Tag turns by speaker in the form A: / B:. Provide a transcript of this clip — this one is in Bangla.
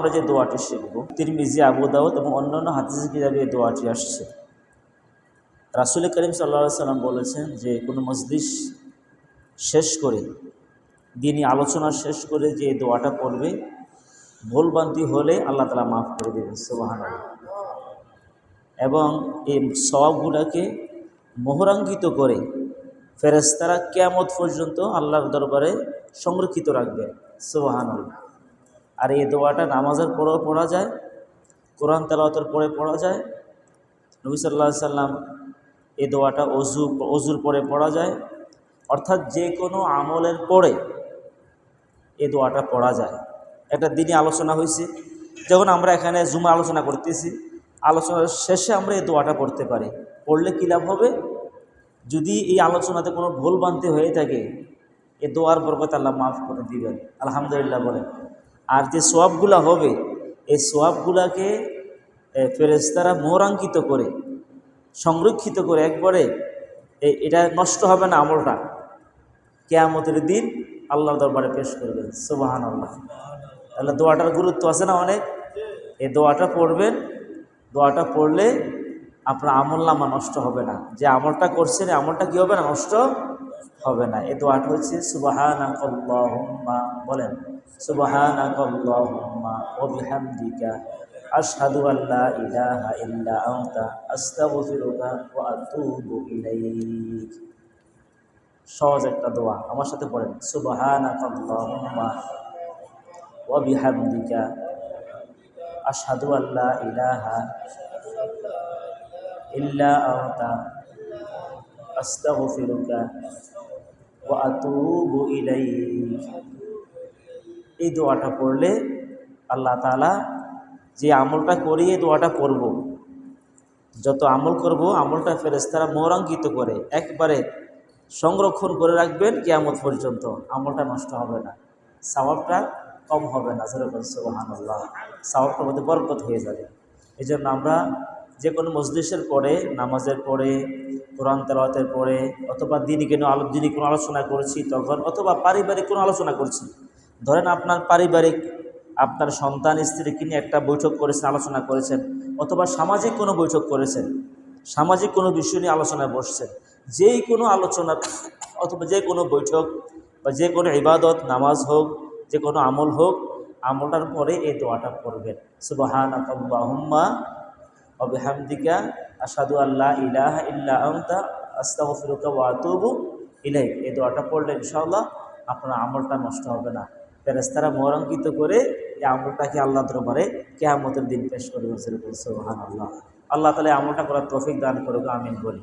A: আমরা যে দোয়াটি শিখব, তিরমিজি, আবু দাউদ এবং অন্যান্য হাদিস কিতাবে এই দোয়াটি আসছে। রাসুল করিম সাল্লা সাল্লাম বলেছেন যে, কোনো মজলিস শেষ করে দিনই আলোচনা শেষ করে যে দোয়াটা পড়বে ভুলবান্তি হলে আল্লাহ তালা মাফ করে দেবেন সুবাহান এবং এই সবগুলোকে মোহরাঙ্কিত করে ফেরেস্তারা কেয়ামত পর্যন্ত আল্লাহর দরবারে সংরক্ষিত রাখবে সুবাহান আর এই দোয়াটা নামাজের পরেও পড়া যায়, কোরআন তেলাওয়াতের পরে পড়া যায়। নবী সাল্লাহ সাল্লাম এই দোয়াটা অজু, অজুর পরে পড়া যায়। অর্থাৎ যে কোনো আমলের পরে এই দোয়াটা পড়া যায়। একটা দিনই আলোচনা হয়েছে। যখন আমরা এখানে জুমা আলোচনা করতেছি, আলোচনার শেষে আমরা এই দোয়াটা পড়তে পারি। পড়লে কী লাভ হবে? যদি এই আলোচনাতে কোনো ভুল বানতে হয়ে থাকে এ দোয়ার বরকত আল্লাহ মাফ করে দিবেন। আলহামদুলিল্লাহ বলেন। আর যে সোয়াবগুলা হবে, এই সোয়াবগুলাকে ফেরেস্তারা মোহরাঙ্কিত করে, সংরক্ষিত করে একবারে এটা নষ্ট হবে না আমলটা। কেয়ামতের দিন আল্লাহর দরবারে পেশ করবেন সুবাহান আল্লাহ তাহলে দোয়াটার গুরুত্ব আছে না অনেক? এই দোয়াটা পড়বেন, দোয়াটা পড়লে আপনার আমল নামা নষ্ট হবে না। যে আমলটা করছেন আমলটা কী হবে না? নষ্ট হবে না। এ দোয়াটা হচ্ছে সুবাহানা কল্লাহুম্মা বলেন সুবাহানা কল্লাহুম্মা ও বিহামদিকা আশহাদু আল্লা ইলাহা ইল্লা আনতা আস্তাগফিরুকা ওয়া আতুবু ইলাইক। সহজ একটা দোয়া, আমার সাথে পড়েন সুবহানাকা আল্লাহুম্মা ওয়া বিহামদিকা আশহাদু আল্লা ইলাহা ইল্লা আনতা আস্তাগফিরুকা ওয়া আতুবু ইলাইক। এই দোয়াটা পড়লে আল্লাহ তাআলা যে আমলটা করি এই দোয়াটা করব। যত আমল করব, আমলটা ফেরেস্তারা মোহরাঙ্কিত করে, একবারে সংরক্ষণ করে রাখবেন কেয়ামত পর্যন্ত। আমলটা নষ্ট হবে না। সাওয়াবটা কম হবে না। যেরকম সোহান আল্লাহ সাওয়াবটার মধ্যে বরকত হয়ে যাবে। এই জন্য আমরা যে কোনো মসজিদের পরে, নামাজের পরে, কোরআন তেলাওয়াতের পরে, অথবা দিনই কেন আলো দিনই কোনো আলোচনা করছি তখন, অথবা পারিবারিক কোনো আলোচনা করছি ধরেন আপনার পারিবারিক আপনার সন্তান স্ত্রীকে নিয়ে একটা বৈঠক করেছেন, আলোচনা করেছেন, অথবা সামাজিক কোনো বৈঠক করেছেন, সামাজিক কোনো বিষয় নিয়ে আলোচনায় বসছেন, যেই কোনো আলোচনা অথবা যে কোনো বৈঠক বা যে কোনো ইবাদত, নামাজ হোক, যে কোনো আমল হোক, আমলটার পরে এই দোয়াটা করবেন সুবাহান অবিহামদিকা আসাদু আল্লাহ ইলাহ ইল্লা আন্তা, আস্তাগফিরুকা ওয়া আতুবু ইলাইক। এই দোয়াটা পড়লে ইনশাআল্লাহ আপনার আমলটা নষ্ট হবে না। ফেরেস্তারা মরঙ্কিত করে এই আমলটাকে আল্লাহ দরবারে কেয়ামতের দিন পেশ করবে সেরকম সোহান আল্লাহ আল্লাহ এই আমলটা করার তফিক দান করুক, আমিন বলি।